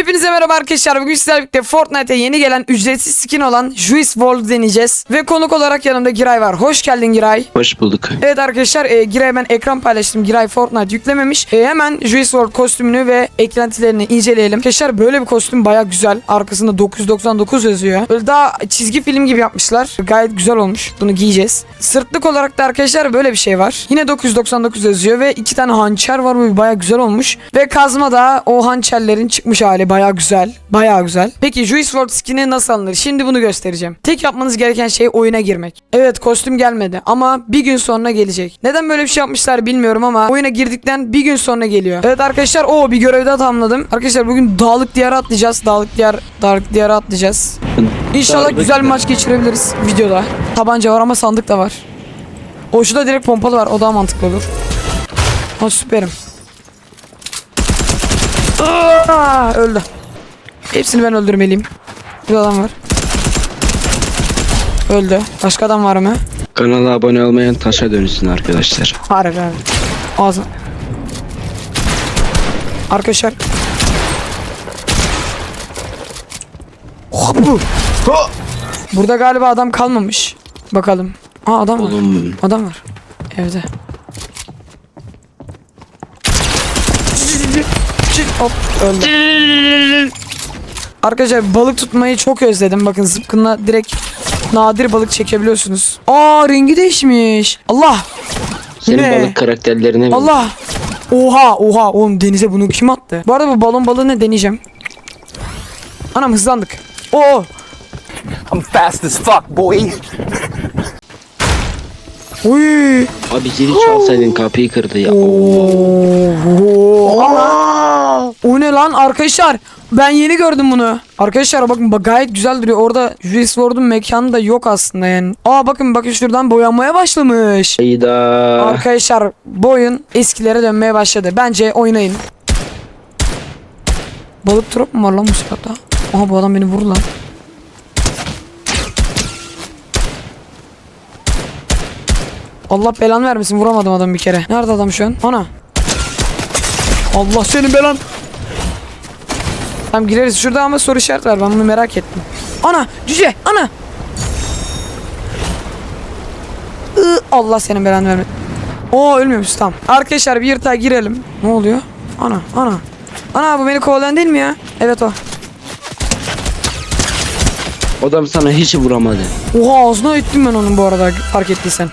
Hepinize merhaba arkadaşlar. Bugün sizlerle birlikte Fortnite'e yeni gelen ücretsiz skin olan Juice World deneyeceğiz. Ve konuk olarak yanımda Giray var. Hoş geldin Giray. Hoş bulduk. Evet arkadaşlar e, Giray'a ben ekran paylaştım. Giray Fortnite yüklememiş. E, hemen Juice World kostümünü ve eklentilerini inceleyelim. Arkadaşlar böyle bir kostüm baya güzel. Arkasında 999 yazıyor. Böyle daha çizgi film gibi yapmışlar. Gayet güzel olmuş. Bunu giyeceğiz. Sırtlık olarak da arkadaşlar böyle bir şey var. Yine 999 yazıyor ve iki tane hançer var. Bu baya güzel olmuş. Ve kazma da o hançerlerin çıkmış hali baya güzel. Baya güzel. Peki Juice World skin'i nasıl alınır? Şimdi bunu göstereceğim. Tek yapmanız gereken şey oyuna girmek. Evet kostüm gelmedi ama bir gün sonra gelecek. Neden böyle bir şey yapmışlar bilmiyorum ama oyuna girdikten bir gün sonra geliyor. Evet arkadaşlar o bir görev daha tamamladım. Arkadaşlar bugün dağlık diyara atlayacağız. Dağlık diyar, dağlık diyara atlayacağız. İnşallah güzel bir maç geçirebiliriz videoda. Tabanca var ama sandık da var. O şurada direkt pompalı var. O daha mantıklı olur. Ha süperim. Aa, öldü. Hepsini ben öldürmeliyim. Bir adam var. Öldü. Başka adam var mı? Kanala abone olmayan taşa dönüşsün arkadaşlar. Harbi abi. Ağzı. Arkadaşlar. Hop. Burada galiba adam kalmamış. Bakalım. Aa adam var. Oğlum Adam var. Evde. Hop öldü. Arkadaşlar balık tutmayı çok özledim. Bakın zıpkınla direkt nadir balık çekebiliyorsunuz. Aa rengi değişmiş. Allah. senin Ne? balık karakterlerine mi? Allah. Oha oha oğlum denize bunu kim attı? Bu arada bu balon balığını deneyeceğim. Anam hızlandık. Oo. I'm fast as fuck, boy. Uy. Abi zili çalsaydın kapıyı kırdı ya. Oo. O ne lan arkadaşlar? Ben yeni gördüm bunu. Arkadaşlar bakın bak gayet güzel duruyor. Orada Juice WRLD'un mekanı da yok aslında yani. Aa bakın bakın şuradan boyanmaya başlamış. Hayda. Arkadaşlar bu oyun eskilere dönmeye başladı. Bence oynayın. Balık drop mu var lan bu sırada? Aha bu adam beni vurdu lan. Allah belanı vermesin vuramadım adam bir kere. Nerede adam şu an? Ana. Allah senin belan. Tamam gireriz. Şurada ama soru işareti var. Ben bunu merak ettim. Ana cüce ana. Iı, Allah senin belanı vermesin. Oo ölmüyormuş tamam. Arkadaşlar bir yırtağa girelim. Ne oluyor? Ana ana. Ana bu beni kovalayan değil mi ya? Evet o. Adam sana hiç vuramadı. Oha ağzına ettim ben onun bu arada fark ettiysen.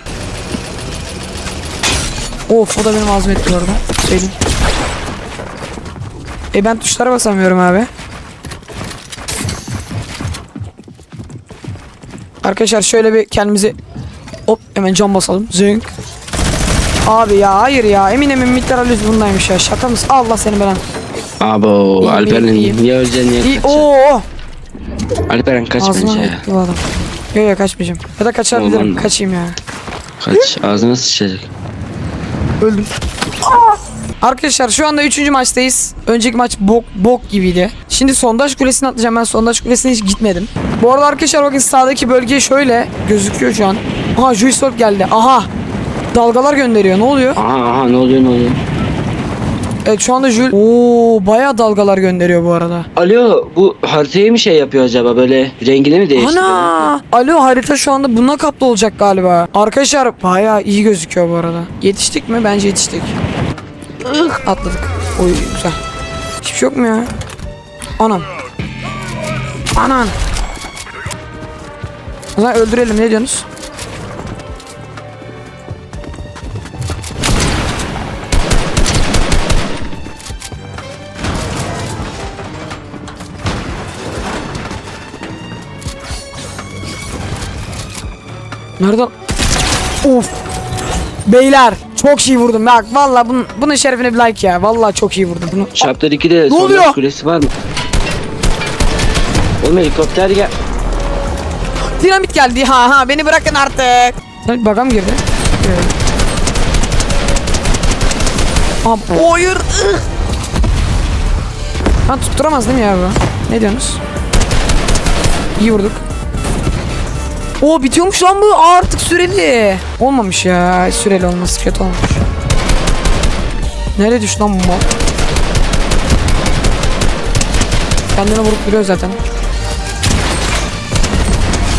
Of o da benim ağzıma etti bu arada. Söyleyeyim. E ben tuşlara basamıyorum abi. Arkadaşlar şöyle bir kendimizi hop hemen cam basalım. Zınk. Abi ya hayır ya Eminem'in mitralüz bundaymış ya şaka mısın? Allah seni belan. Abo Alperen niye öleceksin niye kaçacaksın? oo. Alperen kaç Ağzıma bence ya. Yok yok kaçmayacağım. Ya da kaçabilirim. Kaçayım ya. Kaç ağzına sıçacak. Öldüm. Arkadaşlar şu anda 3. maçtayız. Önceki maç bok bok gibiydi. Şimdi sondaj kulesine atlayacağım. Ben sondaj kulesine hiç gitmedim. Bu arada arkadaşlar bakın sağdaki bölge şöyle gözüküyor şu an. Aha Juice geldi. Aha. Dalgalar gönderiyor. Ne oluyor? Aha aha ne oluyor ne oluyor? Evet şu anda Jules... Oo bayağı dalgalar gönderiyor bu arada. Alo bu haritayı mı şey yapıyor acaba böyle rengini mi değiştiriyor? Ana! Alo harita şu anda buna kaplı olacak galiba. Arkadaşlar bayağı iyi gözüküyor bu arada. Yetiştik mi? Bence yetiştik. Ih, Atladık. Oy güzel. Hiçbir şey yok mu ya? Anam. Anan. O zaman öldürelim ne diyorsunuz? Nerede? Of. Beyler çok iyi vurdum. Bak valla bunun, bunun şerefine bir like ya. Valla çok iyi vurdum bunu. Chapter 2'de oluyor? sondaj kulesi var mı? Oğlum helikopter gel. Dinamit geldi. Ha ha beni bırakın artık. Sen bagam girdi. Evet. Abi, hayır. Ha tutturamaz değil mi ya bu? Ne diyorsunuz? İyi vurduk. O bitiyormuş lan bu. Aa, artık süreli. Olmamış ya. Süreli olması kötü olmuş. Nereye düştü lan bu mal? Kendine vurup duruyor zaten.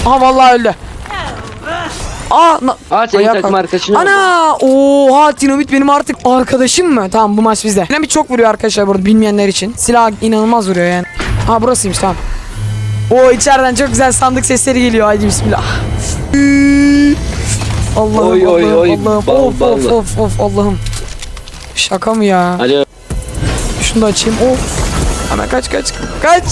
Aha vallahi öldü. Aa, na- Aa senin Ayağa takım kalk. arkadaşın oldu. Ana! Oha Dinamit benim artık arkadaşım mı? Tamam bu maç bizde. Dinamit çok vuruyor arkadaşlar burada bilmeyenler için. Silah inanılmaz vuruyor yani. Ha burasıymış tamam. O içeriden çok güzel sandık sesleri geliyor. Haydi bismillah. Allah'ım Oy, oy, Allah'ım oy. Allah'ım. Bal, of bal. of of of Allah'ım. Şaka mı ya? Alo. Şunu da açayım. Of. Hemen kaç kaç. Kaç.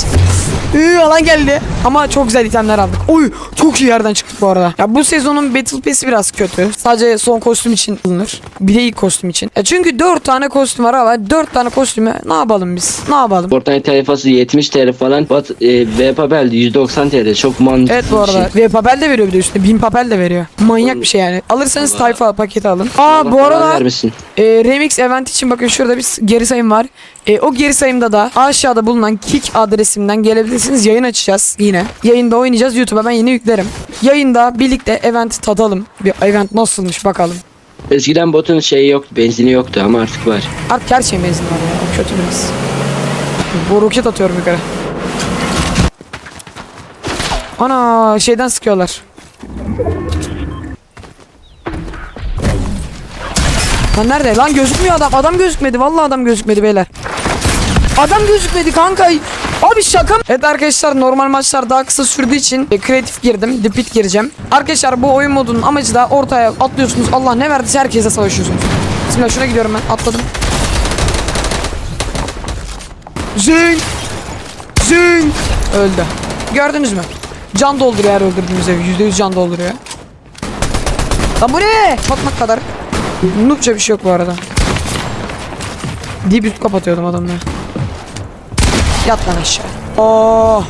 Üü, alan geldi. Ama çok güzel itemler aldık. Oy çok iyi yerden çıktık bu arada. Ya bu sezonun Battle Pass'i biraz kötü. Sadece son kostüm için alınır. Bir de ilk kostüm için. Ya çünkü 4 tane kostüm var ama 4 tane kostümü ne yapalım biz? Ne yapalım? Fortnite tarifası 70 TL falan. Bat, e, V Papel 190 TL. Çok mantıklı Evet bu arada. şey. Ve papel de veriyor bir de üstüne. Bin papel de veriyor. Manyak bir şey yani. Alırsanız Allah. tayfa paketi alın. Aa Allah bu arada vermesin. e, Remix event için bakın şurada bir geri sayım var. E, o geri sayımda da aşağıda bulunan kick adresimden gelebilirsiniz. Yayın açacağız yine. Yayında oynayacağız. YouTube'a ben yine yüklerim. Yayında birlikte event tadalım. Bir event nasılmış bakalım. Eskiden botun şeyi yoktu, benzini yoktu ama artık var. Artık her şey benzin var ya. O kötü biraz. Bu roket atıyorum yukarı. Ana şeyden sıkıyorlar. Lan nerede? Lan gözükmüyor adam. Adam gözükmedi. Vallahi adam gözükmedi beyler. Adam gözükmedi kanka. Abi şaka? Evet arkadaşlar normal maçlar daha kısa sürdüğü için e, kreatif girdim. Dipit gireceğim. Arkadaşlar bu oyun modunun amacı da ortaya atlıyorsunuz. Allah ne verdiyse herkese savaşıyorsunuz. Bismillah şuna gidiyorum ben. Atladım. Zing. Zing. Öldü. Gördünüz mü? Can dolduruyor her öldürdüğünüz evi. %100 can dolduruyor. Lan bu ne? Patmak kadar. Noobça bir şey yok bu arada. Deyip üst kapatıyordum adamla. Yat lan aşağı. Oo.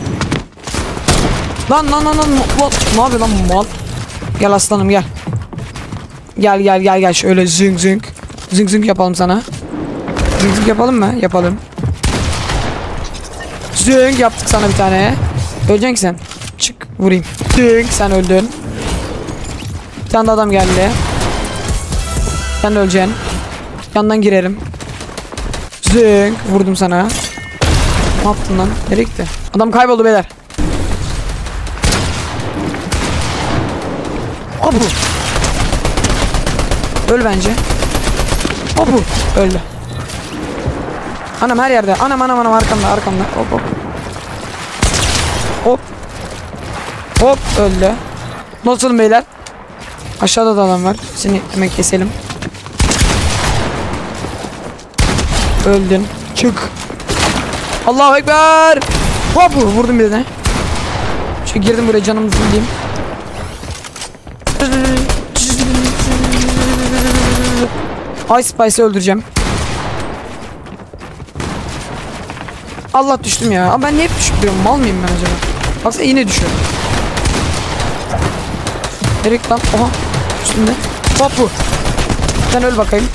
Lan lan lan lan. Lan. Ne yapıyor lan mal? Gel aslanım gel. Gel gel gel gel şöyle zing zing. Zing zing yapalım sana. Zing zing yapalım mı? Yapalım. Zing yaptık sana bir tane. Öleceksin sen. Çık vurayım. Zing sen öldün. Bir tane adam geldi. Sen de öleceksin. Yandan girerim. Zing vurdum sana. Ne yaptın lan? Nereye? Adam kayboldu beyler. Hopu. Öl bence. Hopu. Öldü. Anam her yerde. Anam anam anam arkamda arkamda. Hop hop. Hop. Hop öldü. Nasılım beyler? Aşağıda da adam var. Seni hemen keselim. Öldün. Çık. Allahu Ekber. Hop vurdum birine. Şu girdim buraya canımı diyeyim. Ice Spice'ı öldüreceğim. Allah düştüm ya. Ama ben niye hep düşüp duruyorum? Mal mıyım ben acaba? Baksana yine düşüyorum. Erik lan. Oha. Üstümde. Hop bu. Sen öl bakayım.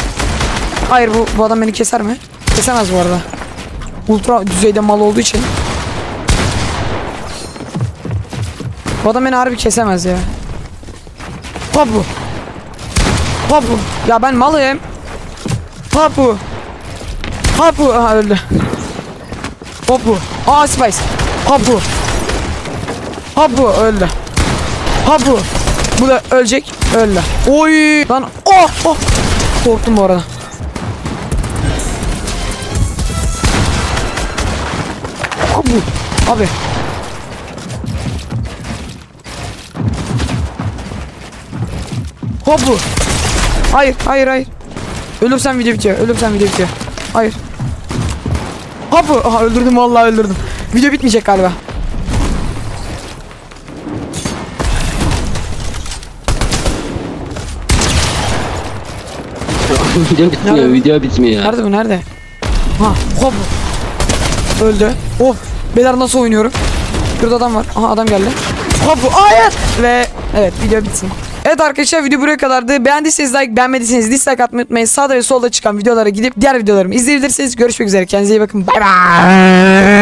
Hayır bu, bu adam beni keser mi? Kesemez bu arada. Ultra düzeyde mal olduğu için. Bu adam beni harbi kesemez ya. Hop bu. Ya ben malıyım. Hop bu. Aha öldü. Bu. Aa Spice. Hop bu öldü. Bu. Bu da ölecek. Öldü. Oy. Lan oh oh. Korktum bu arada. Bu. Abi. Hop bu. Hayır hayır hayır. Ölürsem video bitiyor. Ölürsem video bitiyor. Hayır. Hop bu. Aha öldürdüm vallahi öldürdüm. Video bitmeyecek galiba. video bitmiyor, Nerede? video bitmiyor. Nerede bu nerede? Ha hop. Öldü. Of. Beyler nasıl oynuyorum? Burada adam var. Aha adam geldi. Hop. Hayır. Ve evet video bitsin. Evet arkadaşlar video buraya kadardı. Beğendiyseniz like, beğenmediyseniz dislike atmayı unutmayın. Sağda ve solda çıkan videolara gidip diğer videolarımı izleyebilirsiniz. Görüşmek üzere. Kendinize iyi bakın. Bay bay.